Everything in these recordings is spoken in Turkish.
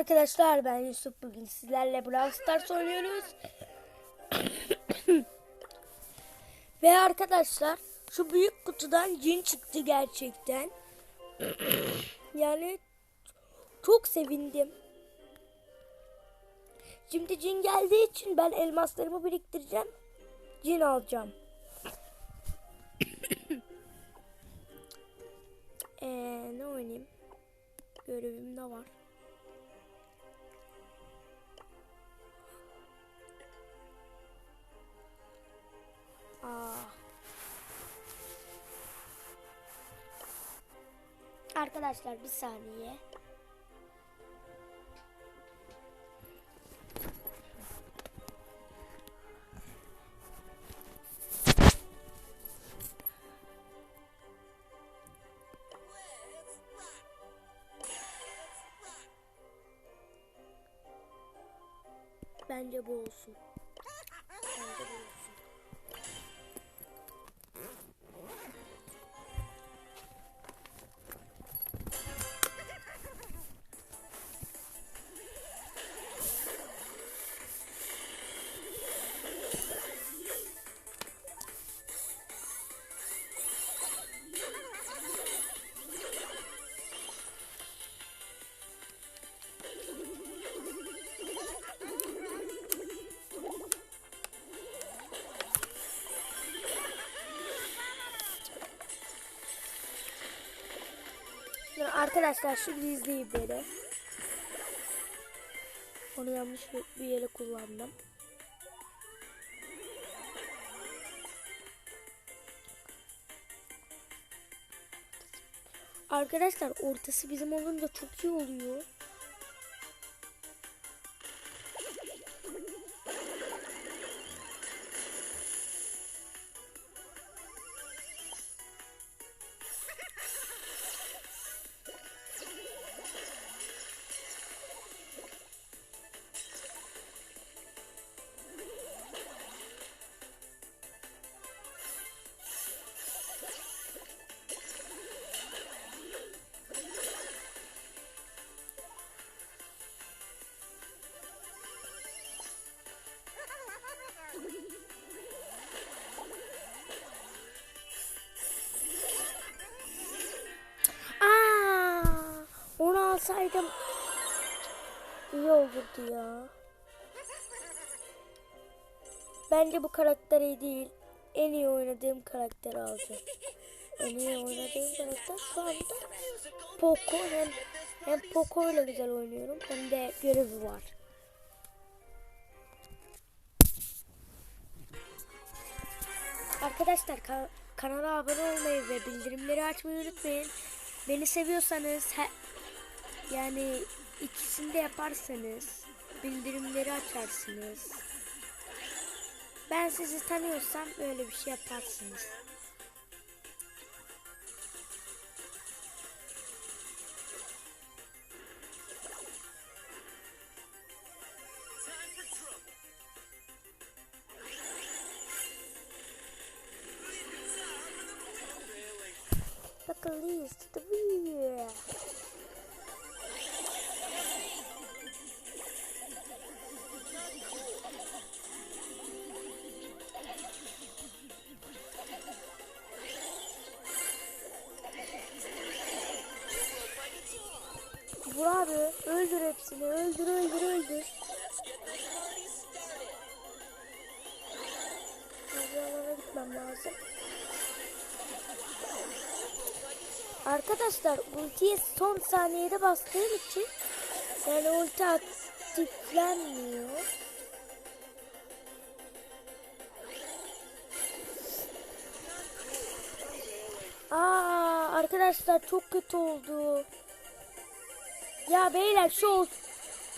arkadaşlar ben Yusuf bugün sizlerle Brawl Stars oynuyoruz. Ve arkadaşlar şu büyük kutudan cin çıktı gerçekten. yani çok sevindim. Şimdi cin geldiği için ben elmaslarımı biriktireceğim. Cin alacağım. Eee ne oynayayım? Görevim de var. Arkadaşlar bir saniye. Arkadaşlar şimdi izleyin beni. Onu yanlış bir yere kullandım. Arkadaşlar ortası bizim olunca çok iyi oluyor. Onu alsaydım iyi olurdu ya. Bence bu karakter iyi değil. En iyi oynadığım karakteri alacağım. En iyi oynadığım karakter şu anda Poco. Hem, hem Poco ile güzel oynuyorum hem de görevi var. Arkadaşlar ka- kanala abone olmayı ve bildirimleri açmayı unutmayın. Beni seviyorsanız yani ikisini de yaparsanız bildirimleri açarsınız. Ben sizi tanıyorsam böyle bir şey yaparsınız. At this, the view. Arkadaşlar ultiye son saniyede bastığım için yani ulti aktiflenmiyor. Aa arkadaşlar çok kötü oldu. Ya beyler şu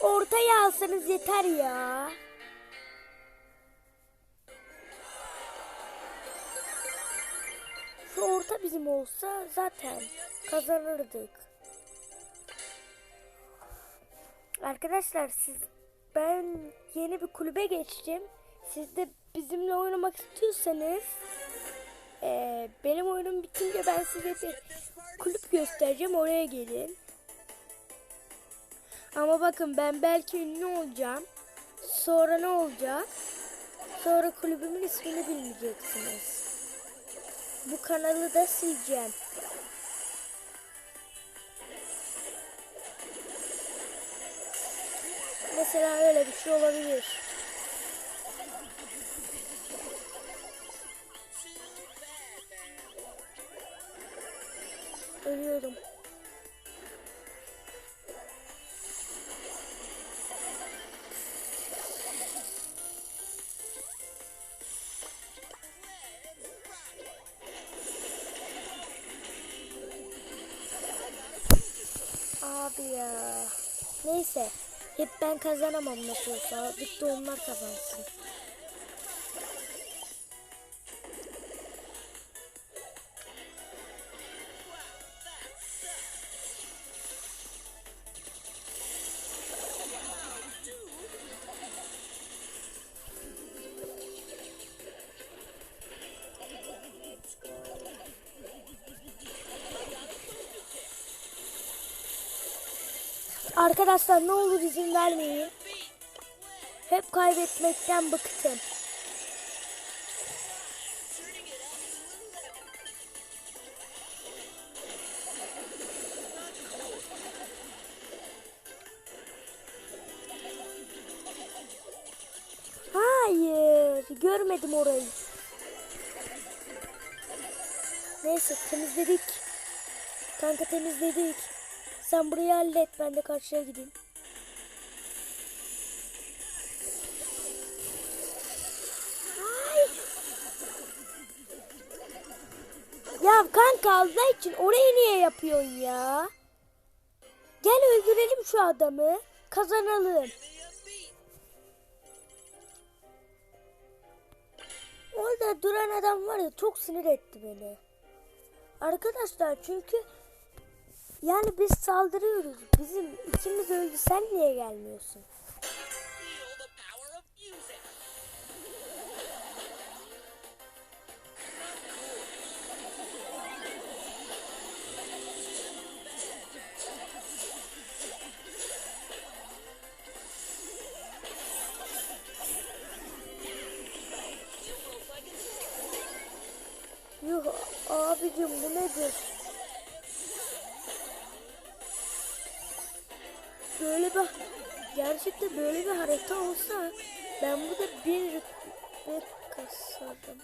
ortaya alsanız yeter ya. Orta bizim olsa zaten kazanırdık. Arkadaşlar siz ben yeni bir kulübe geçtim. Siz de bizimle oynamak istiyorsanız eee, benim oyunum bitince ben size bir kulüp göstereceğim oraya gelin. Ama bakın ben belki ünlü olacağım. Sonra ne olacak? Sonra kulübümün ismini bilmeyeceksiniz. Bu kanalı da sileceğim. Mesela öyle bir şey olabilir. Ölüyorum. Abi ya. Neyse. Hep ben kazanamam nasıl olsa. Da onlar kazansın. Arkadaşlar ne olur izin vermeyin. Hep kaybetmekten bıktım. Hayır, görmedim orayı. Neyse temizledik. Kanka temizledik. Sen burayı hallet ben de karşıya gideyim. Ya kanka Allah için orayı niye yapıyorsun ya? Gel öldürelim şu adamı. Kazanalım. Orada duran adam var ya çok sinir etti beni. Arkadaşlar çünkü yani biz saldırıyoruz. Bizim ikimiz öldü. Sen niye gelmiyorsun? Yuh abicim bu nedir? Böyle bir gerçekten böyle bir harita olsa ben burada bir rütbe kasardım.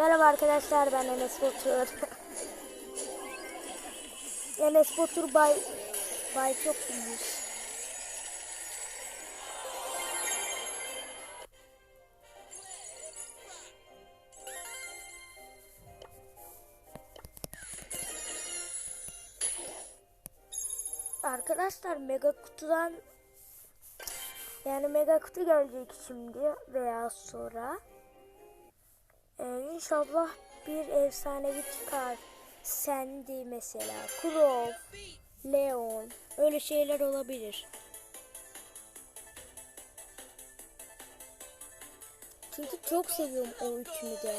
Merhaba arkadaşlar ben Enes Batur. Enes Batur Bay Bay çok bilmiş. Arkadaşlar mega kutudan yani mega kutu gelecek şimdi veya sonra. İnşallah bir efsanevi çıkar. Sandy mesela, Crow, Leon öyle şeyler olabilir. Çünkü çok seviyorum o üçünü de.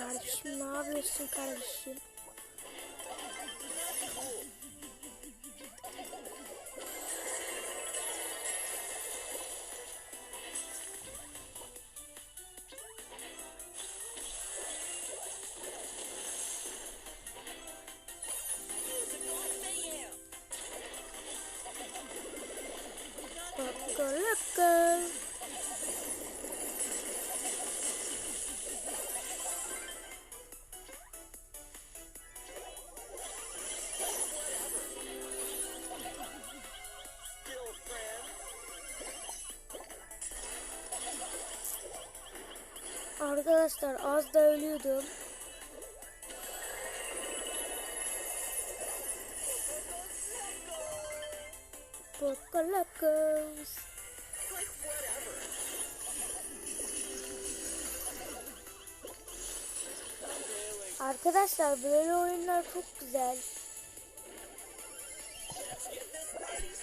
Not cool. Kardeşim, kardeşim, kardeşim ne yapıyorsun kardeşim? Laka laka. Az da ölüyordum. Whatever. Arkadaşlar böyle oyunlar çok güzel.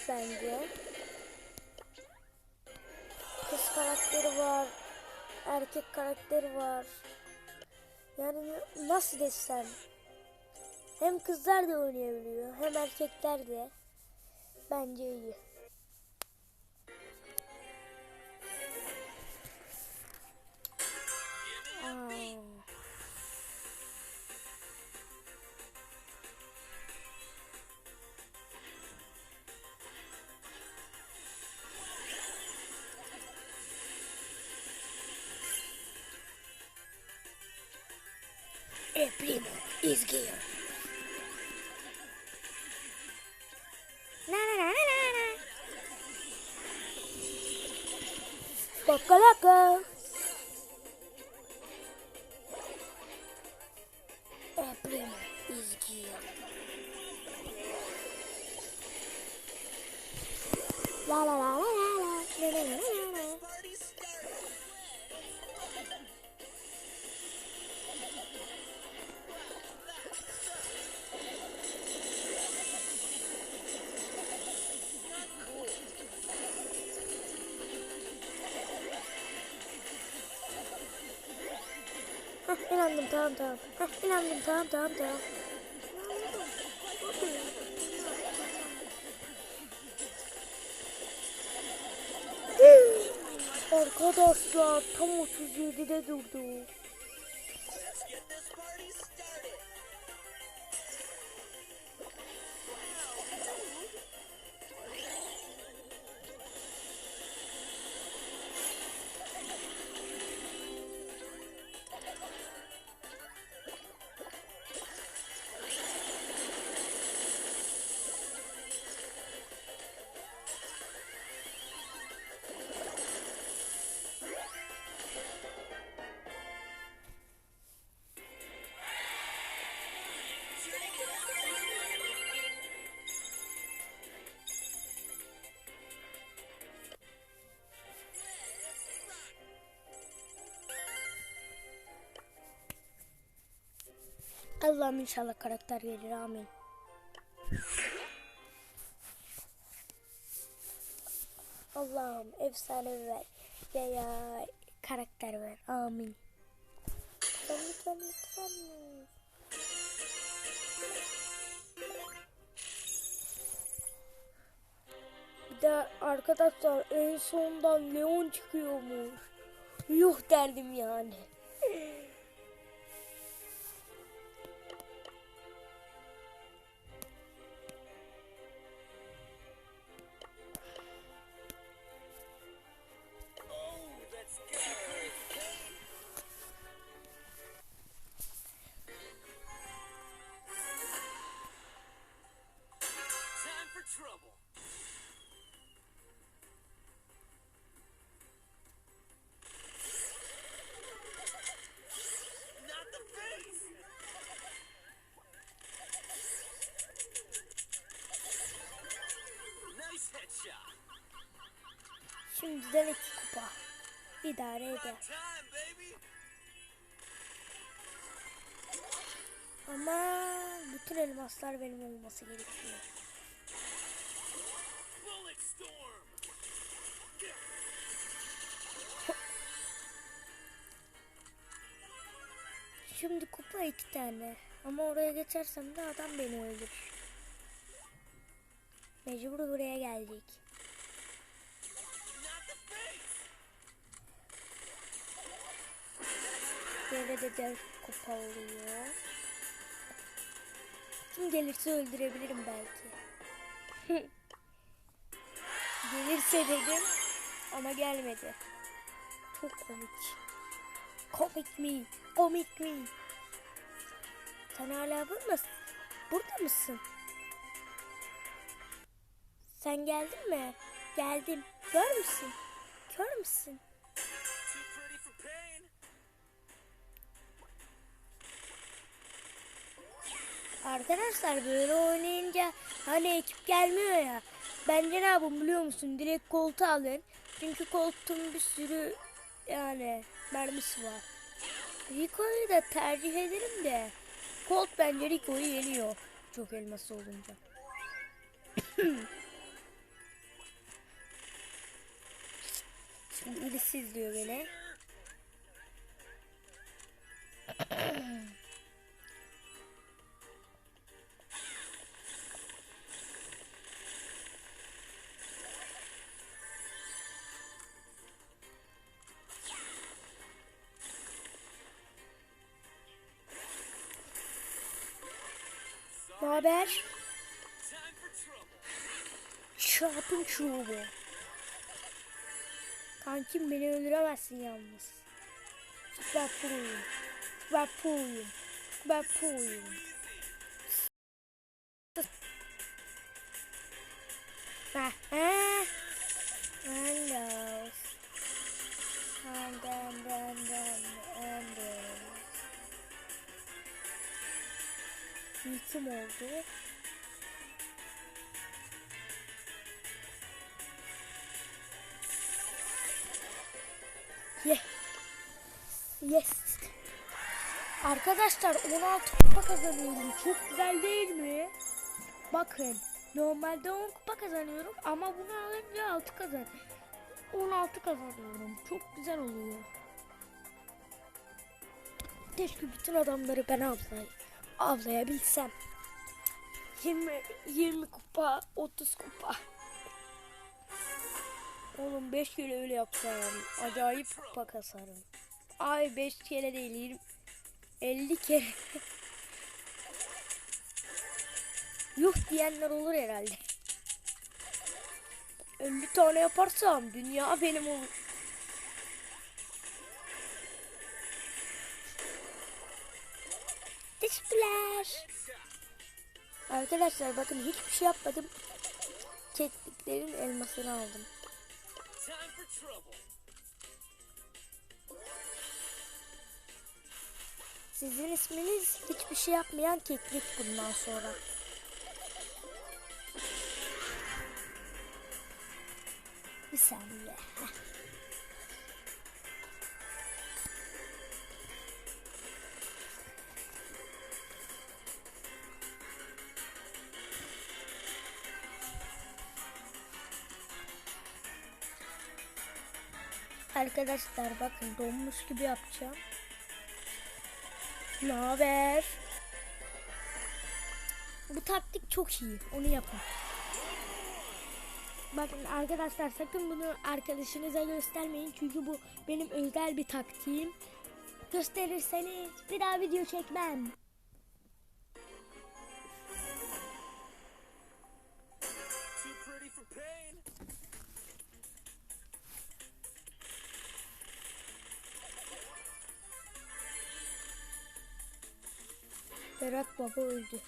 Bence. Kız karakteri var. Erkek karakteri var. Yani nasıl desem. Hem kızlar da oynayabiliyor hem erkekler de. Bence iyi. El primo is here. Na na na na na na. Pocoloko. Hah inandım tamam tamam. Hah inandım tamam tamam tamam. Arkadaşlar tam 37'de durdu. Allah'ım inşallah karakter gelir amin. Allah'ım efsane ver veya karakter ver amin. Lütfen lütfen lütfen. Bir de arkadaşlar en sondan Leon çıkıyormuş. Yuh derdim yani. Şimdiden iki kupa. İdare eder. Ama bütün elmaslar benim olması gerekiyor. Şimdi kupa iki tane. Ama oraya geçersem de adam beni öldürür. Mecbur buraya geldik. Böyle de dört kupa oluyor. Kim gelirse öldürebilirim belki. Gelirse dedim ama gelmedi. Çok komik. Komik mi? Komik mi? Sen hala burada mısın? Burada mısın? Sen geldin mi? Geldim. Gör müsün? Kör müsün? Arkadaşlar böyle oynayınca hani ekip gelmiyor ya. Bence ne yapın biliyor musun? Direkt koltuğu alın. Çünkü koltuğun bir sürü yani mermisi var. Rico'yu da tercih ederim de. Colt bence Rico'yu yeniyor. Çok elması olunca. Şimdi birisi izliyor beni. Trouble. Çarpın çubuğu. Kankim beni öldüremezsin yalnız. Proyum. Süper proyum. Ha ha. And then then then Yıkım oldu. Ye. Yes. Arkadaşlar 16 kupa kazanıyorum. Çok güzel değil mi? Bakın. Normalde 10 kupa kazanıyorum ama bunu alınca 6 kazan. 16 kazanıyorum. Çok güzel oluyor. Keşke bütün adamları ben avlay avlayabilsem. 20 20 kupa, 30 kupa. Oğlum 5 kere öyle yapsam acayip kupa kasarım. Ay 5 kere değil 20, 50 kere. Yuh diyenler olur herhalde. 50 tane yaparsam dünya benim olur. Teşekkürler. Arkadaşlar bakın hiçbir şey yapmadım. Kekliklerin elmasını aldım. Sizin isminiz hiçbir şey yapmayan keklik bundan sonra. Bir saniye. Heh. Arkadaşlar bakın donmuş gibi yapacağım. Ne haber? Bu taktik çok iyi. Onu yapın. Bakın arkadaşlar sakın bunu arkadaşınıza göstermeyin. Çünkü bu benim özel bir taktiğim. Gösterirseniz bir daha video çekmem. Berat Baba öldü.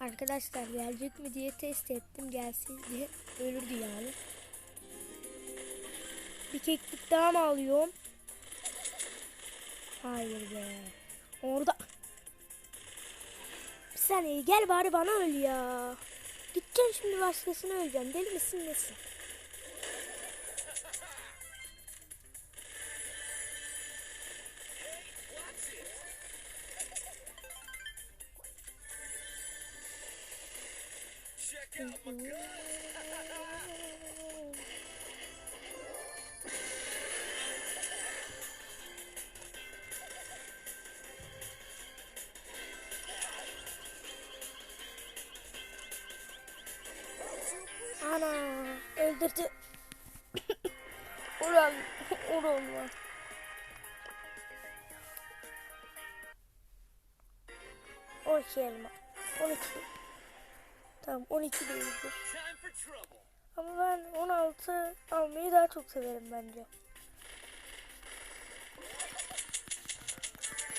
Arkadaşlar gelecek mi diye test ettim gelsin diye ölürdü yani. Bir keklik daha mı alıyorum? Hayır be. Orada saniye gel bari bana öl ya. Gideceğim şimdi başkasına öleceğim. Deli misin nesin? Öldürdü. ulan ulan lan. On iki elma. 12. Tamam 12 değildir. Time for trouble. Ama ben 16 almayı daha çok severim bence.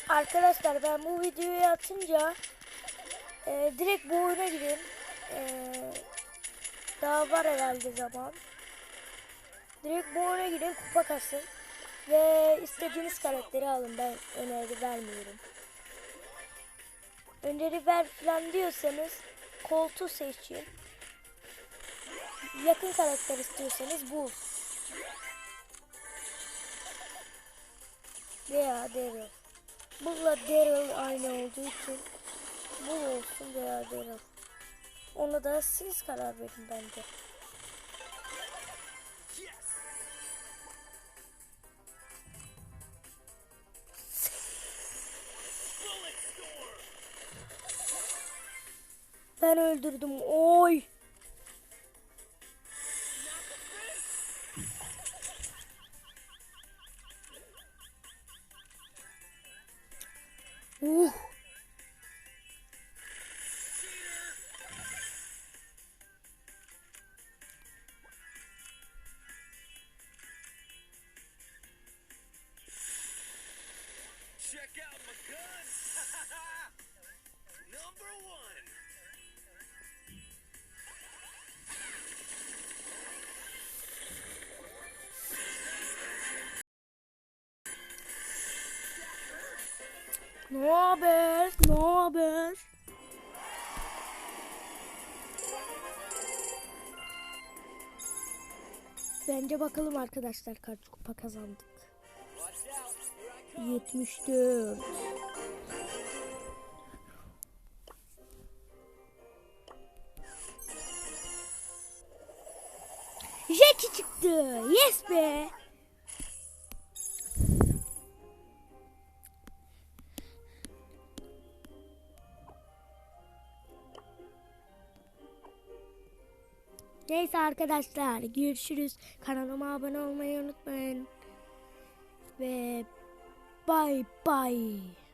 Arkadaşlar ben bu videoyu atınca Ee, direkt bu oyuna girin. Ee, daha var herhalde zaman. Direkt bu oyuna girin kupa kasın. Ve istediğiniz karakteri alın. Ben öneri vermiyorum. Öneri ver falan diyorsanız koltuğu seçin. Yakın karakter istiyorsanız bul. Veya Daryl. Bulla Daryl aynı olduğu için bul olsun veya Daryl. Ona da siz karar verin bence. Ben öldürdüm. Oy. Ne haber? Ne haber? Bence bakalım arkadaşlar kaç kupa kazandık. 74. Jackie çıktı. Yes be. Neyse arkadaşlar görüşürüz. Kanalıma abone olmayı unutmayın. Ve bye bye.